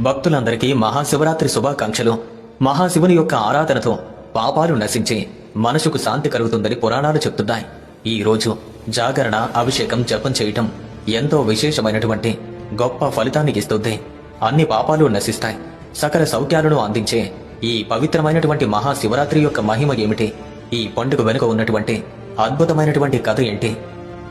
భక్తులందరికీ మహాశివరాత్రి శుభాకాంక్షలు. మహాశివుని యొక్క ఆరాధనతో పాపాలు నశించి మనసుకు శాంతి కలుగుతుందని పురాణాలు చెప్తున్నాయి. ఈ రోజు జాగరణ అభిషేకం జపం చేయటం ఎంతో విశేషమైనటువంటి గొప్ప ఫలితాన్ని ఇస్తుంది. అన్ని పాపాలు నశిస్తాయి. సకల సౌఖ్యాలను అందించే ఈ పవిత్రమైనటువంటి మహాశివరాత్రి యొక్క మహిమ ఏమిటి? ఈ పండుగ వెనుక ఉన్నటువంటి అద్భుతమైనటువంటి కథ ఏంటి?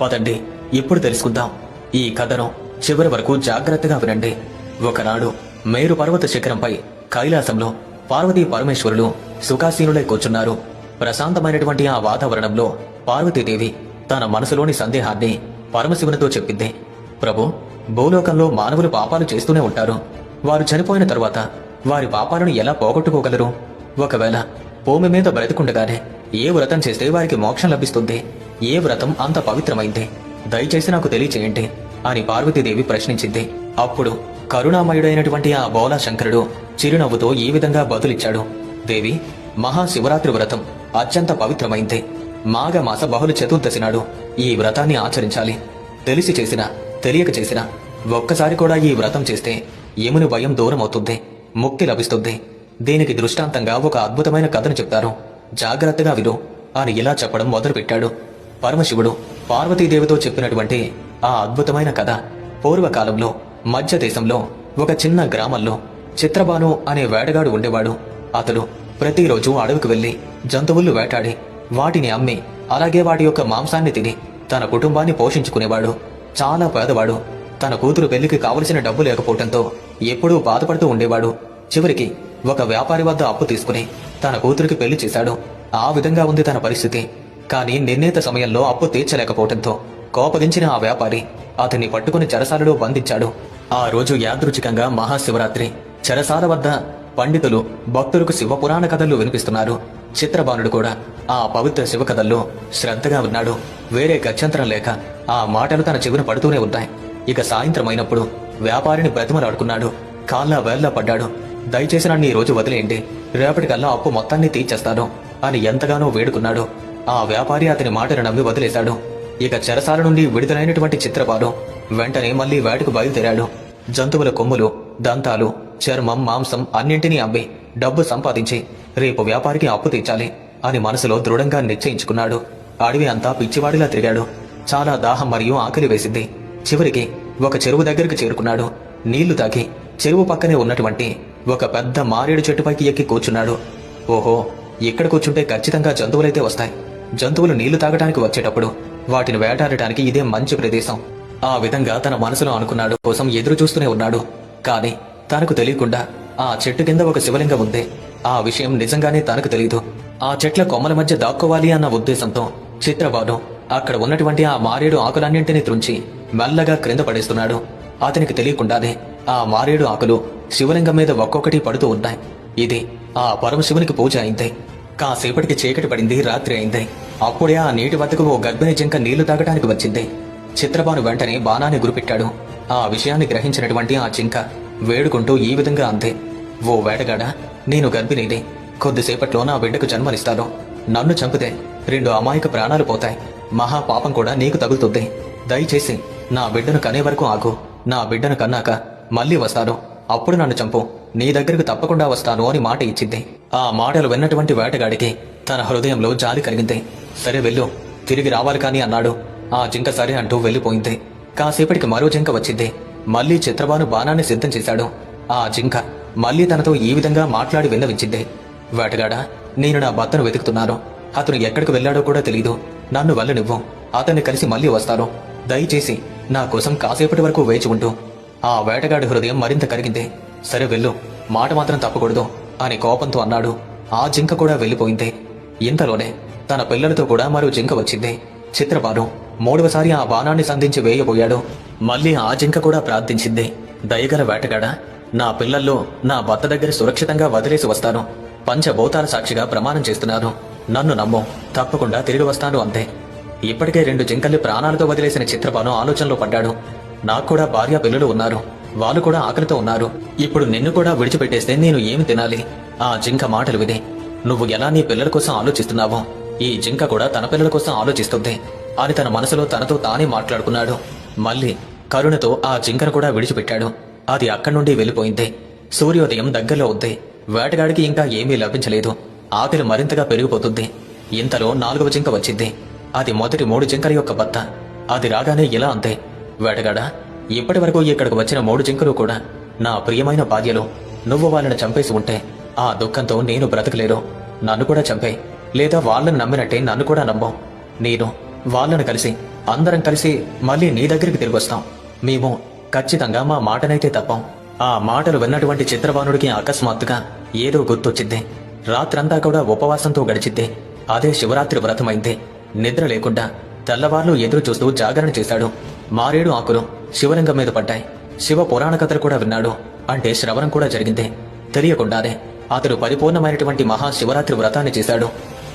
పదండి ఇప్పుడు తెలుసుకుందాం. ఈ కథను చివరి వరకు జాగ్రత్తగా వినండి. ఒకనాడు మేరు పర్వత శిఖరంపై కైలాసంలో పార్వతీ పరమేశ్వరులు సుఖాసీనులై కూర్చున్నారు. ప్రశాంతమైనటువంటి ఆ వాతావరణంలో పార్వతీదేవి తన మనసులోని సందేహాన్ని పరమశివునితో చెప్పింది. ప్రభు భూలోకంలో మానవులు పాపాలు చేస్తూనే ఉంటారు. వారు చనిపోయిన తర్వాత వారి పాపాలను ఎలా పోగొట్టుకోగలరు? ఒకవేళ భూమి మీద బ్రతికుండగానే ఏ వ్రతం చేస్తే వారికి మోక్షం లభిస్తుంది? ఏ వ్రతం అంత పవిత్రమైంది? దయచేసి నాకు తెలియచేయండి అని పార్వతీదేవి ప్రశ్నించింది. అప్పుడు కరుణామయుడైనటువంటి ఆ బోలా శంకరుడు చిరునవ్వుతో ఈ విధంగా బదులిచ్చాడు. దేవి మహాశివరాత్రి వ్రతం అత్యంత పవిత్రమైంది. మాఘమాస బహుళ చతుర్దశి నాడు ఈ వ్రతాన్ని ఆచరించాలి. తెలిసి చేసిన తెలియక చేసిన ఒక్కసారి కూడా ఈ వ్రతం చేస్తే యముని భయం దూరమవుతుంది ముక్తి లభిస్తుంది. దీనికి దృష్టాంతంగా ఒక అద్భుతమైన కథను చెప్తారు. జాగ్రత్తగా విను అని ఇలా చెప్పడం మొదలుపెట్టాడు. పరమశివుడు పార్వతీదేవితో చెప్పినటువంటి ఆ అద్భుతమైన కథ పూర్వకాలంలో మధ్య దేశంలో ఒక చిన్న గ్రామంలో చిత్రబాను అనే వేటగాడు ఉండేవాడు. అతడు ప్రతిరోజు అడవికి వెళ్ళి జంతువులు వేటాడి వాటిని అమ్మి అలాగే వాటి యొక్క మాంసాన్ని తిని తన కుటుంబాన్ని పోషించుకునేవాడు. చాలా పేదవాడు. తన కూతురు పెళ్ళికి కావలసిన డబ్బు లేకపోవడంతో ఎప్పుడూ బాధపడుతూ ఉండేవాడు. చివరికి ఒక వ్యాపారి వద్ద అప్పు తీసుకుని తన కూతురికి పెళ్ళి చేశాడు. ఆ విధంగా ఉంది తన పరిస్థితి. కానీ నిర్ణీత సమయంలో అప్పు తీర్చలేకపోవడంతో కోపగించిన ఆ వ్యాపారి అతన్ని పట్టుకుని చెరసాలలో బంధించాడు. ఆ రోజు యాదృచ్ఛికంగా మహాశివరాత్రి. చెరసాల వద్ద పండితులు భక్తులకు శివపురాణ కథలు వినిపిస్తున్నారు. చిత్రబాణుడు కూడా ఆ పవిత్ర శివ కథల్లో శ్రద్ధగా ఉన్నాడు. వేరే గత్యంతరం లేక ఆ మాటలు తన చెవిన పడుతూనే ఉంటాయి ఇక సాయంత్రం అయినప్పుడు వ్యాపారిని బ్రతిమలాడుకున్నాడు. కాళ్ళ వేళ్ళ పడ్డాడు. దయచేసి నన్ను ఈ రోజు వదిలేయండి. రేపటికల్లా అప్పు మొత్తాన్ని తీర్చేస్తాను అని ఎంతగానో వేడుకున్నాడు. ఆ వ్యాపారి అతని మాటను నమ్మి వదిలేశాడు. ఇక చెరసాల నుండి విడుదలైనటువంటి చిత్రపాలు వెంటనే మళ్ళీ వేటకు బయలుదేరాడు. జంతువుల కొమ్ములు దంతాలు చర్మం మాంసం అన్నింటినీ అమ్మి డబ్బు సంపాదించి రేపు వ్యాపారికి అప్పు తీర్చాలి అని మనసులో దృఢంగా నిశ్చయించుకున్నాడు. అడవి అంతా పిచ్చివాడిలా తిరిగాడు. చాలా దాహం మరియు ఆకలి వేసింది. చివరికి ఒక చెరువు దగ్గరికి చేరుకున్నాడు. నీళ్ళు తాగి చెరువు పక్కనే ఉన్నటువంటి ఒక పెద్ద మారేడు చెట్టుపైకి ఎక్కి కూర్చున్నాడు. ఓహో ఇక్కడ కూర్చుంటే ఖచ్చితంగా జంతువులైతే వస్తాయి. జంతువులు నీళ్ళు తాగడానికి వచ్చేటప్పుడు వాటిని వేటాడటానికి ఇదే మంచి ప్రదేశం. ఆ విధంగా తన మనసులో అనుకున్నాడు కోసం ఎదురు చూస్తూనే ఉన్నాడు. కానీ తనకు తెలియకుండా ఆ చెట్టు కింద ఒక శివలింగం ఉంది. ఆ విషయం నిజంగానే తనకు తెలియదు ఆ చెట్ల కొమ్మల మధ్య దాక్కోవాలి అన్న ఉద్దేశంతో చిత్రబాను అక్కడ ఉన్నటువంటి ఆ మారేడు ఆకులన్నింటినీ త్రుంచి మెల్లగా క్రింద పడేస్తున్నాడు. అతనికి తెలియకుండానే ఆ మారేడు ఆకులు శివలింగం మీద ఒక్కొక్కటి పడుతూ ఉన్నాయి. ఇది ఆ పరమశివునికి పూజ అయింది. కాసేపటికి చీకటి పడింది రాత్రి అయింది. అప్పుడే ఆ నీటి వద్దకు ఓ గర్భిణి జింక నీళ్ళు తాగడానికి వచ్చింది. చిత్రబాను వెంటనే బాణాన్ని గురిపెట్టాడు. ఆ విషయాన్ని గ్రహించినటువంటి ఆ జింక వేడుకుంటూ ఈ విధంగా అందే. ఓ వేటగాడ నేను గర్భిణిని. కొద్దిసేపట్లో నా బిడ్డకు జన్మనిస్తాను. నన్ను చంపితే రెండు అమాయక ప్రాణాలు పోతాయి. మహా పాపం కూడా నీకు తగులుతుంది. దయచేసి నా బిడ్డను కనే వరకు ఆగు. నా బిడ్డను కన్నాక మళ్ళీ వస్తాను. అప్పుడు నన్ను చంపు. నీ దగ్గరకు తప్పకుండా వస్తాను అని మాట ఇచ్చింది. ఆ మాటలు విన్నటువంటి వేటగాడికి తన హృదయంలో జాలి కలిగింది. సరే వెళ్ళు. తిరిగి రావాలి కానీ అన్నాడు. ఆ జింక సరే అంటూ వెళ్ళిపోయింది. కాసేపటికి మరో జింక వచ్చింది. మళ్ళీ చిత్రబాను బాణాన్ని సిద్ధం చేశాడు. ఆ జింక మళ్ళీ తనతో ఈ విధంగా మాట్లాడి విన్నవించింది. వేటగాడా నేను నా భర్తను వెతుకుతున్నాను. అతను ఎక్కడికి వెళ్ళాడో కూడా తెలీదు. నన్ను వెళ్ళనివ్వు. అతన్ని కలిసి మళ్ళీ వస్తాను. దయచేసి నా కోసం కాసేపటి వరకు వేచి ఉంటూ ఆ వేటగాడి హృదయం మరింత కరిగింది. సరే వెళ్ళు. మాట మాత్రం తప్పకూడదు అని కోపంతో అన్నాడు. ఆ జింక కూడా వెళ్ళిపోయింది. ఇంతలోనే తన పిల్లలతో కూడా మరో జింక వచ్చింది. చిత్రబాను మూడవసారి ఆ బాణాన్ని సంధించి వేయబోయాడు. మళ్ళీ ఆ జింక కూడా ప్రార్థించింది. దయగల వేటగాడ నా పిల్లల్లో నా భర్త దగ్గర సురక్షితంగా వదిలేసి వస్తాను. పంచభూతాల సాక్షిగా ప్రమాణం చేస్తున్నాను. నన్ను నమ్ము తప్పకుండా తిరిగి వస్తాను అంతే. ఇప్పటికే రెండు జింకల్ని ప్రాణాలతో వదిలేసిన చిత్రపాను ఆలోచనలో పడ్డాడు. నాకు కూడా భార్య పిల్లలు ఉన్నారు. వాళ్ళు కూడా ఆకలితో ఉన్నారు. ఇప్పుడు నిన్ను కూడా విడిచిపెట్టేస్తే నేను ఏమి తినాలి? ఆ జింక మాటలు విని నువ్వు ఎలా నీ పిల్లల కోసం ఆలోచిస్తున్నావో? ఈ జింక కూడా తన పిల్లల కోసం ఆలోచిస్తుంది. అని తన మనసులో తనతో తానే మాట్లాడుకున్నాడు. మళ్ళీ కరుణతో ఆ జింకను కూడా విడిచిపెట్టాడు. అది అక్కడి నుండి వెళ్ళిపోయింది. సూర్యోదయం దగ్గరలో ఉంది. వేటగాడికి ఇంకా ఏమీ లభించలేదు. ఆకలి మరింతగా పెరిగిపోతుంది. ఇంతలో నాలుగవ జింక వచ్చింది. అది మొదటి మూడు జింకల యొక్క బత్త. అది రాగానే ఇలా అంతే వేటగాడా ఇప్పటి వరకు ఇక్కడికి వచ్చిన మూడు జింకలు కూడా నా ప్రియమైన భార్యలు. నువ్వు వాళ్ళని చంపేసి ఉంటే ఆ దుఃఖంతో నేను బ్రతకలేను. నన్ను కూడా చంపే లేదా వాళ్ళని నమ్మినట్టే నన్ను కూడా నమ్మం. నేను వాళ్ళను కలిసి అందరం కలిసి మళ్ళీ నీ దగ్గరికి తిరిగి వస్తాం. మేము ఖచ్చితంగా మా మాటనైతే తప్పం. ఆ మాటలు విన్నటువంటి చిత్రవానుడికి అకస్మాత్తుగా ఏదో గుర్తొచ్చింది రాత్రంతా కూడా ఉపవాసంతో గడిచిద్ది. అదే శివరాత్రి వ్రతమైంది. నిద్ర లేకుండా తెల్లవార్లు ఎదురు చూస్తూ జాగరణ చేశాడు. మారేడు ఆకులు శివలింగం మీద పడ్డాయి. శివ పురాణ కథలు కూడా విన్నాడు. అంటే శ్రవణం కూడా జరిగింది. తెలియకుండానే అతడు పరిపూర్ణమైనటువంటి మహాశివరాత్రి వ్రతాన్ని చేశాడు.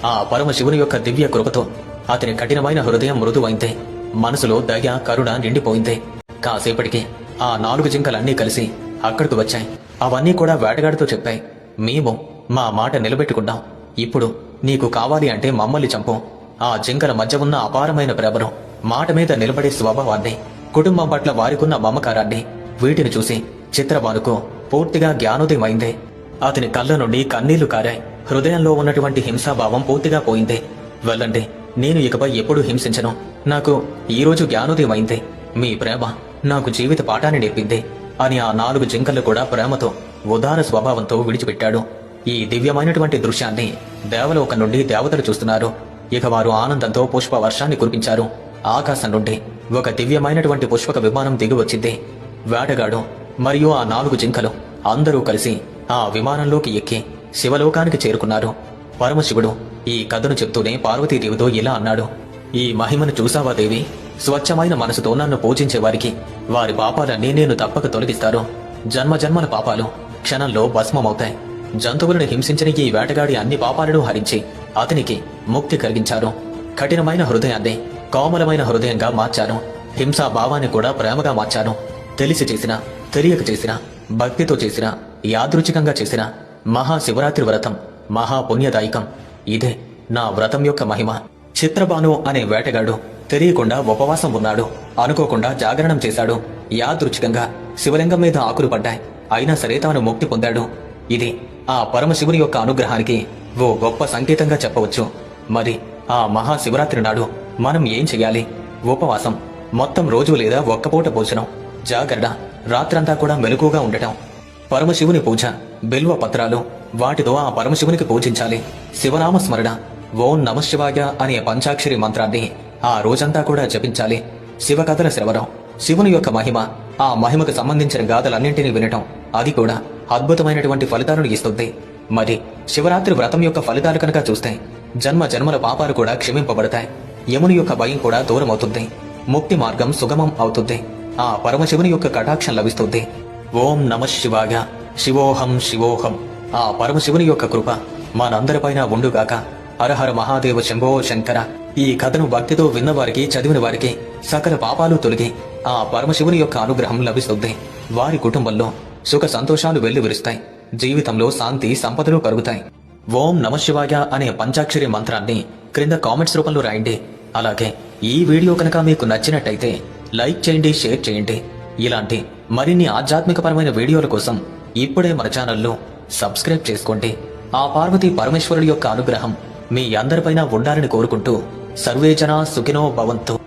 ఆ పరమ శివుని యొక్క దివ్య కృపతో అతని కఠినమైన హృదయం మృదువైంది. మనసులో దయ కరుణ నిండిపోయింది. కాసేపటికి ఆ నాలుగు జింకలన్నీ కలిసి అక్కడికి వచ్చాయి. అవన్నీ కూడా వేటగాడితో చెప్పాయి. మేము మా మాట నిలబెట్టుకున్నాం. ఇప్పుడు నీకు కావాలి అంటే మమ్మల్ని చంపు. ఆ జింకల మధ్య ఉన్న అపారమైన ప్రేమను మాట మీద నిలబడే స్వభావాన్ని కుటుంబం పట్ల వారికున్న మమకారాన్ని వీటిని చూసి చిత్రబానుకు పూర్తిగా జ్ఞానోదయమైంది. అతని కళ్ళ నుండి కన్నీళ్ళు కారాయి. హృదయంలో ఉన్నటువంటి హింసాభావం పూర్తిగా పోయింది. వెళ్ళండి. నేను ఇకపై ఎప్పుడూ హింసించను. నాకు ఈ రోజు అయింది. మీ ప్రేమ నాకు జీవిత పాఠాన్ని నేర్పింది. అని ఆ నాలుగు జింకలు కూడా ప్రేమతో ఉదార స్వభావంతో విడిచిపెట్టాడు. ఈ దివ్యమైనటువంటి దృశ్యాన్ని దేవలోకం నుండి దేవతలు చూస్తున్నారు. ఇక వారు ఆనందంతో పుష్ప వర్షాన్ని కురిపించారు. ఆకాశం నుండి ఒక దివ్యమైనటువంటి పుష్పక విమానం దిగి వచ్చింది. వేటగాడు మరియు ఆ నాలుగు జింకలు అందరూ కలిసి ఆ విమానంలోకి ఎక్కి శివలోకానికి చేరుకున్నారు. పరమశివుడు ఈ కథను చెప్తూనే పార్వతీదేవితో ఇలా అన్నాడు. ఈ మహిమను చూసావా దేవి? స్వచ్ఛమైన మనసుతో నన్ను పూజించే వారికి వారి పాపాలన్నీ నేను తప్పక తొలగిస్తారు జన్మ జన్మల పాపాలు క్షణంలో భస్మమవుతాయి. జంతువులను హింసించిన ఈ వేటగాడి అన్ని పాపాలను హరించి అతనికి ముక్తి కలిగించారు. కఠినమైన హృదయాన్ని కోమలమైన హృదయంగా మార్చాను హింసా భావాన్ని కూడా ప్రేమగా మార్చాను తెలిసి చేసిన తెలియక చేసిన భక్తితో చేసిన యాదృచ్ఛికంగా చేసిన మహాశివరాత్రి వ్రతం. మహాపుణ్యదాయకం. ఇదే నా వ్రతం యొక్క మహిమ. చిత్రబాను అనే వేటగాడు తెలియకుండా ఉపవాసం ఉన్నాడు. అనుకోకుండా జాగరణం చేశాడు. యాదృచ్ఛికంగా శివలింగం మీద ఆకులు పడ్డాయి. అయినా సరే తాను ముక్తి పొందాడు. ఇది ఆ పరమశివుని యొక్క అనుగ్రహానికి ఓ గొప్ప సంకేతంగా చెప్పవచ్చు. మరి ఆ మహాశివరాత్రి నాడు మనం ఏం చెయ్యాలి? ఉపవాసం. మొత్తం రోజు లేదా ఒక్కపూట భోజనం. జాగరణ. రాత్రంతా కూడా మెలకుగా ఉండటం. పరమశివుని పూజ. బిల్వ పత్రాలు. వాటితో ఆ పరమశివునికి పూజించాలి. శివనామ స్మరణ ఓం నమశివాయ అనే పంచాక్షరి మంత్రాన్ని ఆ రోజంతా కూడా జపించాలి. శివకథల శ్రవణం శివుని యొక్క మహిమ ఆ మహిమకు సంబంధించిన గాథలన్నింటినీ వినటం అది కూడా అద్భుతమైనటువంటి ఫలితాలను ఇస్తుంది. మరి శివరాత్రి వ్రతం యొక్క ఫలితాలు కనుక చూస్తే జన్మ జన్మల పాపాలు కూడా క్షమింపబడతాయి. యముని యొక్క భయం కూడా దూరమవుతుంది. ముక్తి మార్గం సుగమం అవుతుంది. ఆ పరమశివుని యొక్క కటాక్షం లభిస్తుంది. ఓం నమ శివాయ. శివోహం శివోహం. ఆ పరమశివుని యొక్క కృప మనందరిపైన ఉండుగాక. హరహర మహాదేవ శంభో శంకర. ఈ కథను భక్తితో విన్నవారికి చదివిన వారికి సకల పాపాలు తొలగి ఆ పరమశివుని యొక్క అనుగ్రహం లభిస్తుంది. వారి కుటుంబంలో సుఖ సంతోషాలు వెల్లువిరుస్తాయి. జీవితంలో శాంతి సంపదలు కలుగుతాయి. ఓం నమశివాయ అనే పంచాక్షరి మంత్రాన్ని క్రింద కామెంట్స్ రూపంలో రాయండి. అలాగే ఈ వీడియో కనుక మీకు నచ్చినట్టయితే లైక్ చేయండి షేర్ చేయండి. ఇలాంటి మరిన్ని ఆధ్యాత్మికపరమైన వీడియోల కోసం ఇప్పుడే మన ఛానల్ను సబ్స్క్రైబ్ చేసుకోండి. ఆ పార్వతీ పరమేశ్వరుడి యొక్క అనుగ్రహం మీ అందరిపైన ఉండాలని కోరుకుంటూ సర్వేజన సుఖినో భవంతు.